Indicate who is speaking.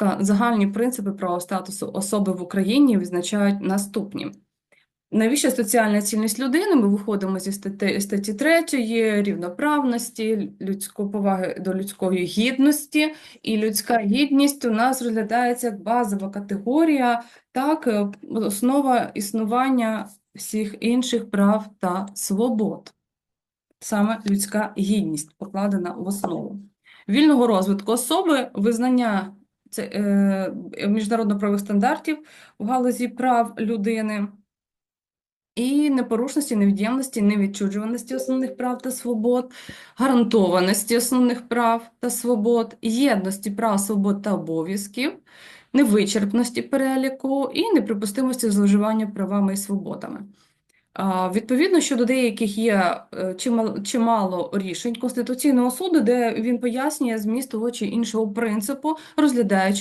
Speaker 1: ласка, загальні принципи правового статусу особи в Україні відзначають наступні. Навіщо соціальна цінність людини? Ми виходимо зі статті, статті 3 рівноправності, людської поваги до людської гідності, і людська гідність у нас розглядається як базова категорія, так, е, основа існування всіх інших прав та свобод. Саме людська гідність покладена в основу. Вільного розвитку особи, визнання це, е, міжнародно-правових стандартів в галузі прав людини і непорушності, невід'ємності, невідчужуваності основних прав та свобод, гарантованості основних прав та свобод, єдності прав, свобод та обов'язків, невичерпності переліку і неприпустимості зловживання правами і свободами. Відповідно, щодо деяких є е, чимал- чимало рішень Конституційного суду, де він пояснює зміст того чи іншого принципу, розглядаючи